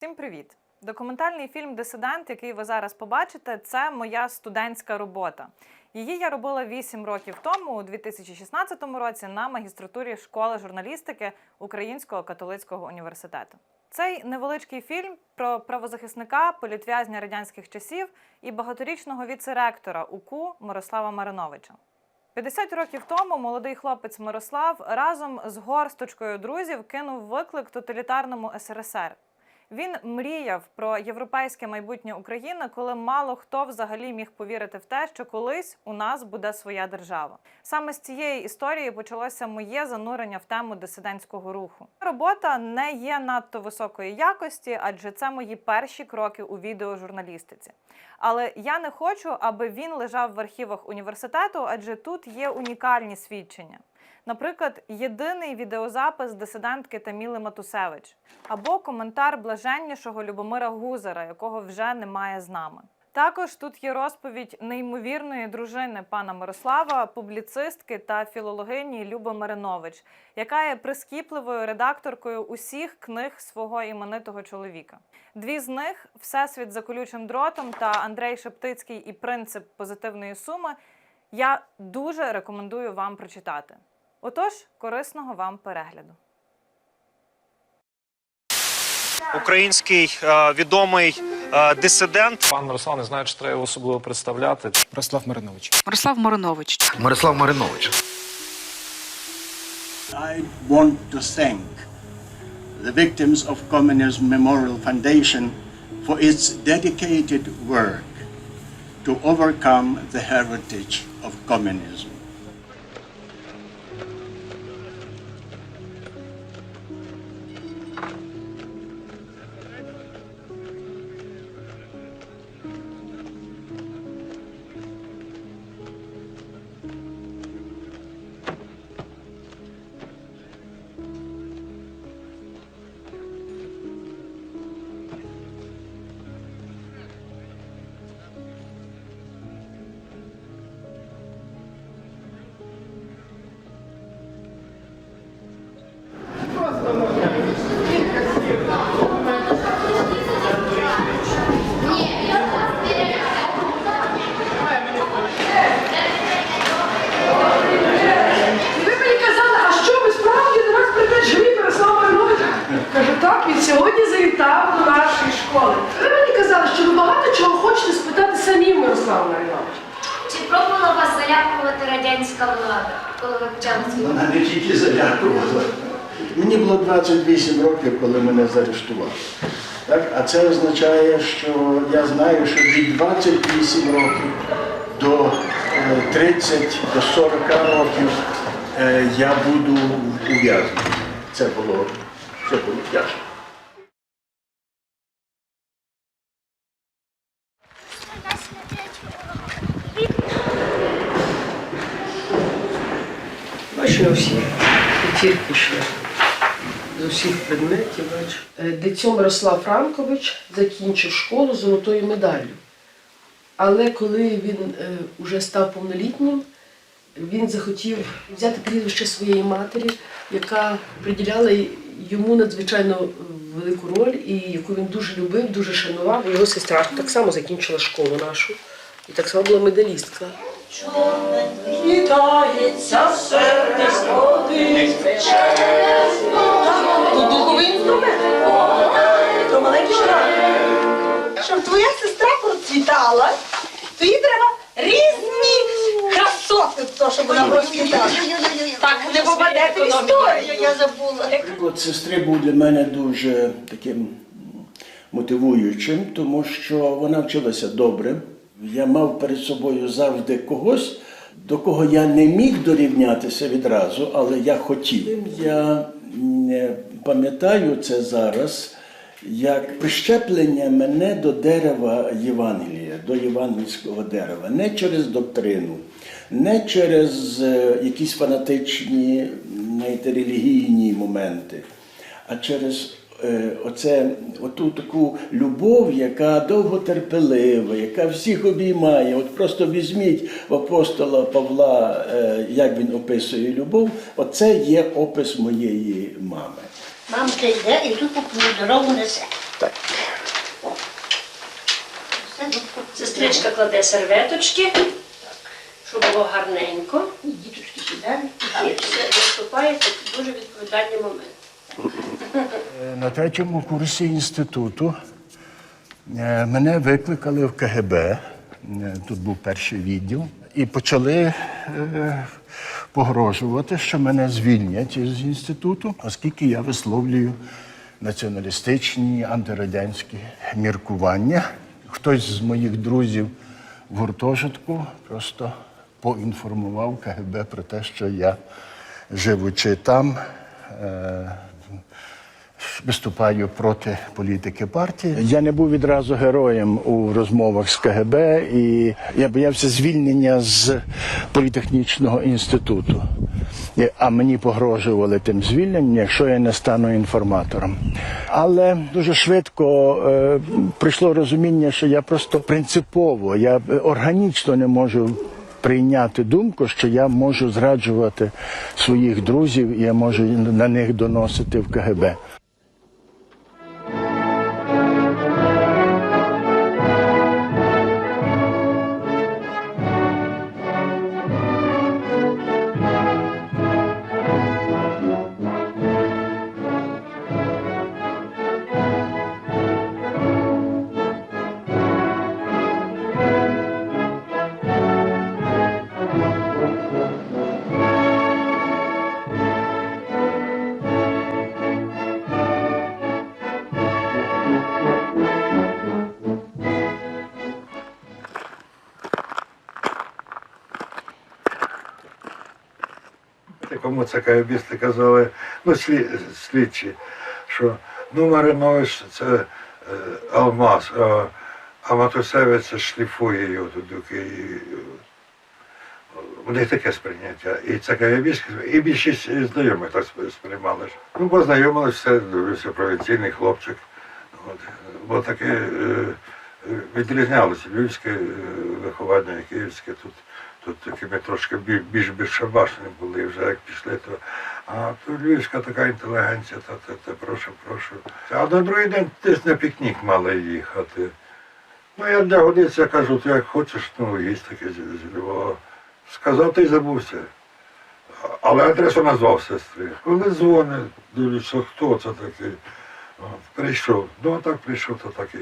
Всім привіт! Документальний фільм Дисидент, який ви зараз побачите, це моя студентська робота. Її я робила 8 років тому, у 2016 році, на магістратурі школи журналістики Українського католицького університету. Цей невеличкий фільм про правозахисника, політв'язня радянських часів і багаторічного віце-ректора УКУ Мирослава Мариновича. 50 років тому молодий хлопець Мирослав разом з горсточкою друзів кинув виклик тоталітарному СРСР. Він мріяв про європейське майбутнє України, коли мало хто взагалі міг повірити в те, що колись у нас буде своя держава. Саме з цієї історії почалося моє занурення в тему дисидентського руху. Робота не є надто високої якості, адже це мої перші кроки у відеожурналістиці. Але я не хочу, аби він лежав в архівах університету, адже тут є унікальні свідчення. Наприклад, єдиний відеозапис дисидентки Таміли Матусевич або коментар блаженнішого Любомира Гузера, якого вже немає з нами. Також тут є розповідь неймовірної дружини пана Мирослава, публіцистки та філологині Люби Маринович, яка є прискіпливою редакторкою усіх книг свого іменитого чоловіка. Дві з них Всесвіт за колючим дротом та Андрей Шептицький і принцип позитивної суми. Я дуже рекомендую вам прочитати. Отож, корисного вам перегляду. український е, відомий е, дисидент. Пан Мирослав не знаю, чи треба його особливо представляти. Мирослав Маринович. Мирослав Маринович. Мирослав Маринович. I want to thank the victims of Communism Memorial Foundation for its dedicated work to overcome the heritage of communism. Мені було 28 років, коли мене заарештували. Так? А це означає, що я знаю, що від 28 років до е, 30, до 40 років е, я буду ув'язнений. Це було, це було тяжко. Бачу на П'ятірки ще. З усіх предметів. Е, Мирослав Франкович закінчив школу золотою медаллю. Але коли він е, уже став повнолітнім, він захотів взяти прізвище своєї матері, яка приділяла йому надзвичайно е, велику роль, і яку він дуже любив, дуже шанував. Його сестра так само закінчила школу нашу, і так само була медалістка. Тут духовий інструмент. То маленький шрам. Щоб твоя сестра процвітала, то їй треба різні красоти, то, щоб вона процвітала. Так не попадете в історію, я забула. Приклад сестри був для мене дуже таким мотивуючим, тому що вона вчилася добре. Я мав перед собою завжди когось, до кого я не міг дорівнятися відразу, але я хотів. Я пам'ятаю це зараз як прищеплення мене до дерева Євангелія, до євангельського дерева, не через доктрину, не через е, якісь фанатичні знаєте, релігійні моменти, а через оце, оту таку любов, яка довготерпелива, яка всіх обіймає. От просто візьміть в апостола Павла, е, як він описує любов, оце є опис моєї мами. Мамка йде і тут по дорогу несе. Так. Сестричка кладе серветочки, щоб було гарненько. Діточки сідають. І все такий дуже відповідальний момент. На третьому курсі інституту е, мене викликали в КГБ. Е, Тут був перший відділ. І почали е, погрожувати, що мене звільнять з інституту, оскільки я висловлюю націоналістичні антирадянські міркування. Хтось з моїх друзів в гуртожитку просто поінформував КГБ про те, що я, живучи там, е, виступаю проти політики партії. Я не був відразу героєм у розмовах з КГБ, і я боявся звільнення з політехнічного інституту. А мені погрожували тим звільненням, якщо я не стану інформатором. Але дуже швидко е, прийшло розуміння, що я просто принципово, я е, органічно не можу прийняти думку, що я можу зраджувати своїх друзів, я можу на них доносити в КГБ. Це казали, ну, слід, слідчі, що ну Маринович це е, алмаз, а, а Матусевич це шліфує його туди. У них таке сприйняття. І кайбіське, і більшість знайомих так сприймали. Ну, познайомилися, все, дивився провінційний хлопчик. От. Бо таке е, відрізнялося львівське е, виховання київське тут. Тут такі ми трошки бі- більш безшабашні були, вже як пішли, то а то львівська така інтелігенція, та, та, та прошу, прошу. А на другий день десь на пікнік мали їхати. Ну, я для годиці кажу, ти як хочеш, ну, їсть таке з, Львова. Сказав, ти забувся. Але адресу назвав сестри. Коли дзвонить, дивлюся, хто це такий. Прийшов. Ну, а так прийшов, то так і,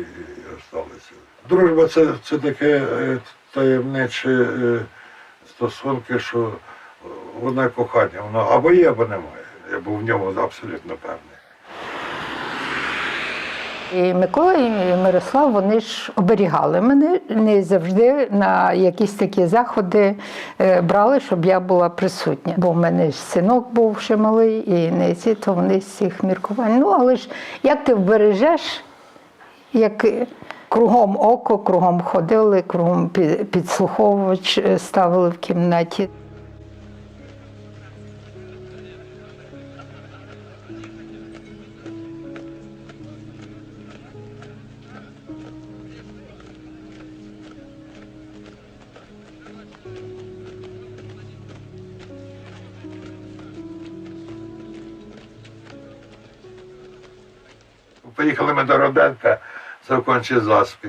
осталося. Дружба це, це таке е, таємниче е, стосунки, що воно кохання, воно або є, або немає. Я був в ньому абсолютно певний. І Микола і Мирослав вони ж оберігали мене не завжди на якісь такі заходи е, брали, щоб я була присутня. Бо в мене ж синок був ще малий, і не ці, то вони з цих міркувань. Ну, але ж як ти вбережеш, як кругом око, кругом ходили, кругом пі- підслуховувач е, ставили в кімнаті. Поїхали ми до Роденка, це в кончі заспі.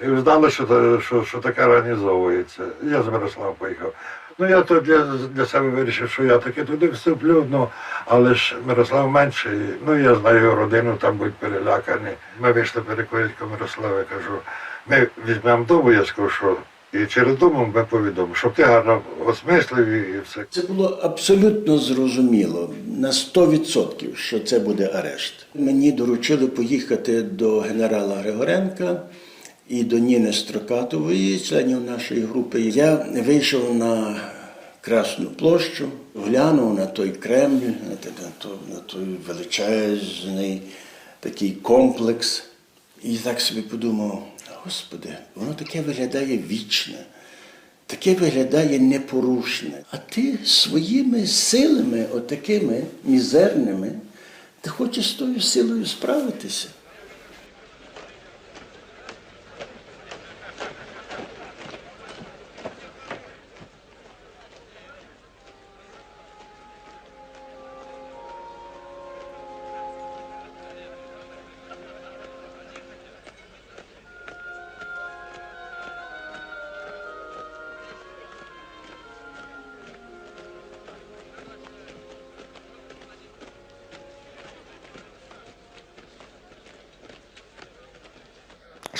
І знали, що, що, що таке організовується. Я з Мирославом поїхав. Ну я то для, для себе вирішив, що я таки туди вступлю, ну, але ж Мирослав менший, ну я знаю його родину, там будуть перелякані. Ми вийшли перекурити Мирослава, я кажу, ми візьмемо я скажу, що і через дому ми повідомимо, щоб ти гарно осмислив і, все. Це було абсолютно зрозуміло на 100%, що це буде арешт. Мені доручили поїхати до генерала Григоренка і до Ніни Строкатової, членів нашої групи. Я вийшов на Красну площу, глянув на той Кремль, на той величезний такий комплекс. І так собі подумав, Господи, воно таке виглядає вічне. Таке виглядає непорушне. А ти своїми силами, отакими мізерними, ти хочеш з тою силою справитися.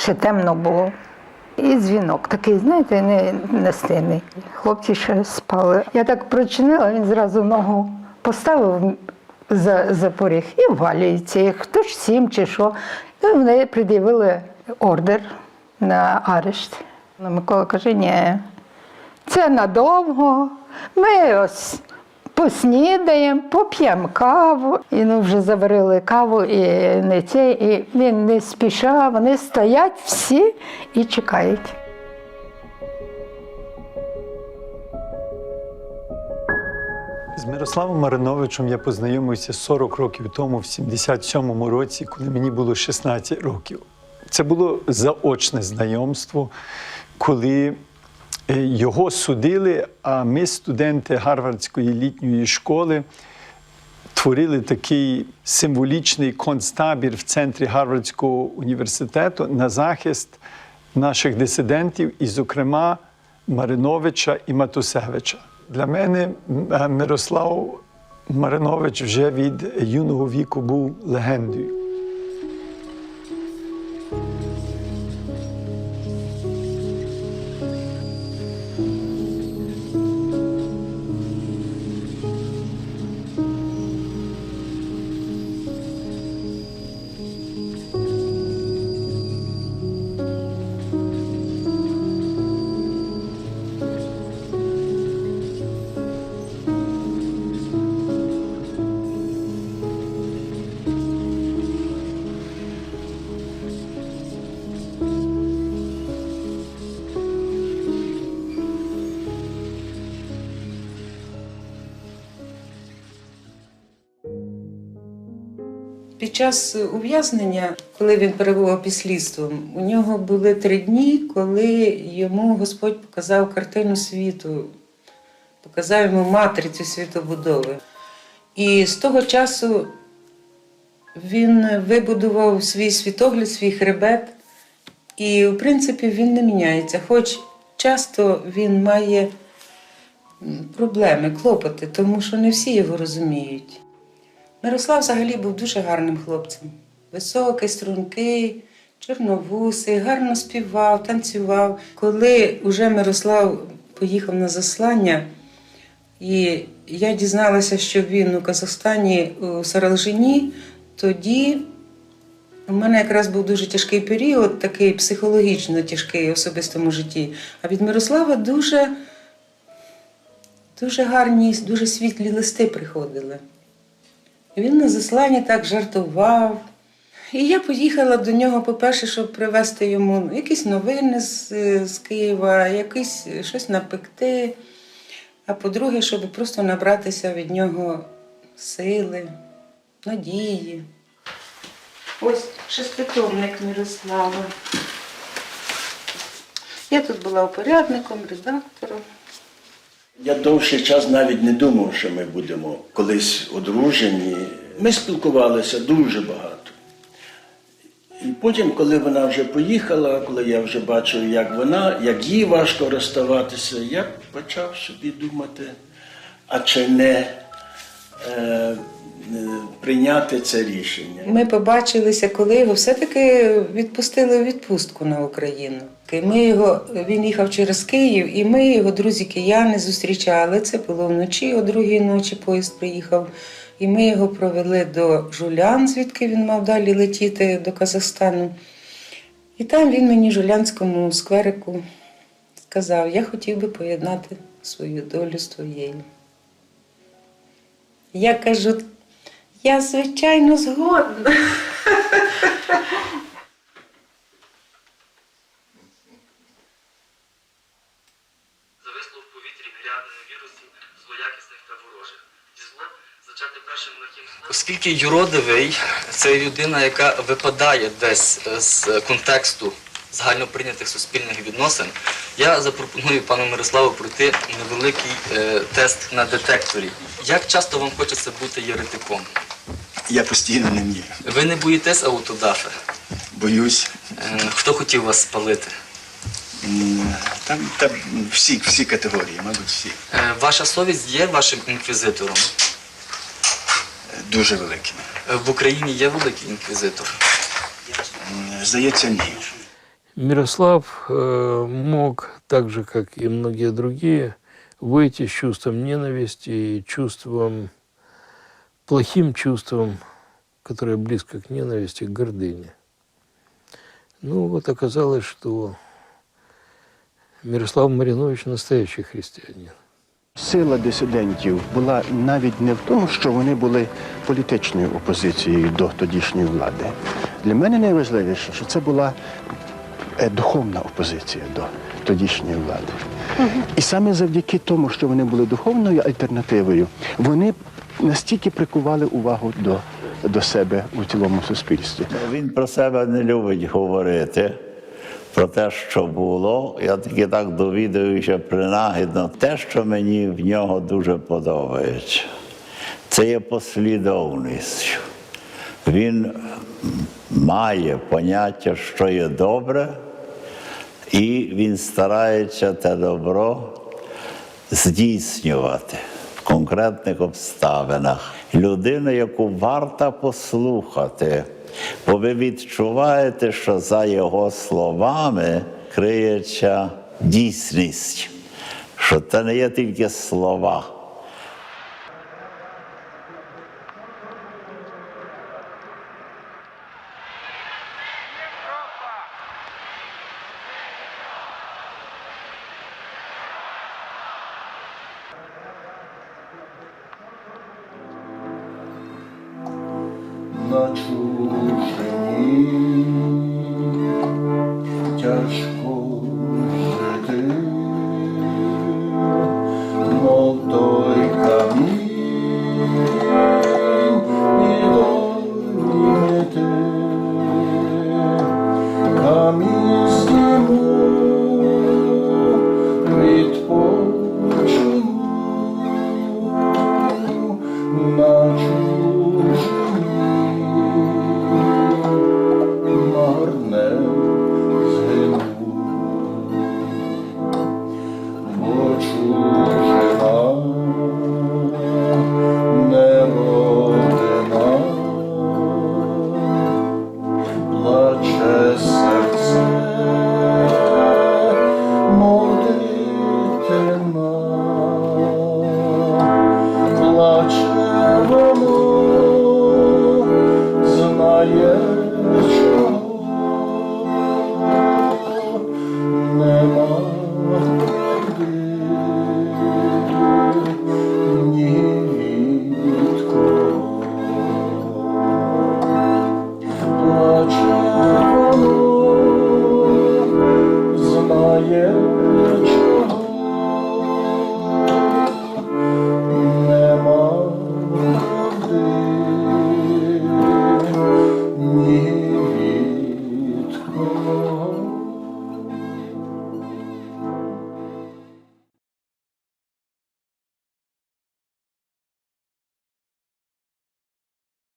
Ще темно було. І дзвінок такий, знаєте, не, не стильний. Хлопці ще спали. Я так прочинила, він зразу ногу поставив за, за поріг і ввалюється. Хто ж сім чи що. І вони пред'явили ордер на арешт. Ну, Микола каже, ні, це надовго. Ми ось поснідаємо, поп'ємо каву. І ну вже заварили каву і не це, і він не спішав, вони стоять всі і чекають. З Мирославом Мариновичем я познайомився 40 років тому, в 77-му році, коли мені було 16 років. Це було заочне знайомство, коли його судили, а ми, студенти Гарвардської літньої школи, творили такий символічний концтабір в центрі Гарвардського університету на захист наших дисидентів, і, зокрема, Мариновича і Матусевича. Для мене Мирослав Маринович вже від юного віку був легендою. Під час ув'язнення, коли він перебував під слідством, у нього були три дні, коли йому Господь показав картину світу, показав йому матрицю світобудови. І з того часу він вибудував свій світогляд, свій хребет, і, в принципі, він не міняється. Хоч часто він має проблеми, клопоти, тому що не всі його розуміють. Мирослав взагалі був дуже гарним хлопцем. Високий, стрункий, чорновусий, гарно співав, танцював. Коли вже Мирослав поїхав на заслання, і я дізналася, що він у Казахстані у Саралжині, тоді у мене якраз був дуже тяжкий період, такий психологічно тяжкий в особистому житті. А від Мирослава дуже, дуже гарні, дуже світлі листи приходили. Він на засланні так жартував. І я поїхала до нього, по-перше, щоб привезти йому якісь новини з, з Києва, якісь щось напекти. А по-друге, щоб просто набратися від нього сили, надії. Ось шеститомник Мирослава. Я тут була упорядником, редактором. Я довший час навіть не думав, що ми будемо колись одружені. Ми спілкувалися дуже багато. І потім, коли вона вже поїхала, коли я вже бачив, як вона, як їй важко розставатися, я почав собі думати, а чи не прийняти це рішення. Ми побачилися, коли його все-таки відпустили відпустку на Україну. Ми його, він їхав через Київ, і ми, його друзі кияни, зустрічали. Це було вночі, о другій ночі поїзд приїхав. І ми його провели до Жулян, звідки він мав далі летіти до Казахстану. І там він мені Жулянському скверику сказав: я хотів би поєднати свою долю з твоєю. Я кажу, я звичайно згодна. зависло в повітрі мільярд вірусів злоякісних та ворожих. Зло зачати першим лихим словом. Оскільки юродивий це людина, яка випадає десь з контексту загальноприйнятих суспільних відносин, я запропоную пану Мирославу пройти невеликий е, тест на детекторі. Як часто вам хочеться бути єретиком? Я постійно не міг. Ви не боїтесь аутодафи? Боюсь. Е, Хто хотів вас спалити? Там, там всі, всі категорії, мабуть, всі. Е, Ваша совість є вашим інквізитором? Дуже великі. Е, В Україні є великий інквізитор. Здається, ні. Мирослав э, мог, так же как и многие другие, выйти с чувством ненависти и чувством, плохим чувством, которое близко к ненависти, к гордыне. Ну вот оказалось, что Мирослав Маринович настоящий христианин. Сила дисидентів була навіть не в тому, що вони були політичною опозицією до тодішньої влади. Для мене найважливіше, що це була е, духовна опозиція до тодішньої влади. І саме завдяки тому, що вони були духовною альтернативою, вони настільки прикували увагу до, до себе у цілому суспільстві. Він про себе не любить говорити. Про те, що було, я тільки так довідуюся принагідно. Те, що мені в нього дуже подобається, це є послідовність. Він має поняття, що є добре, і він старається те добро здійснювати в конкретних обставинах. Людина, яку варто послухати, бо ви відчуваєте, що за його словами криється дійсність, що це не є тільки слова. На чужині тяжко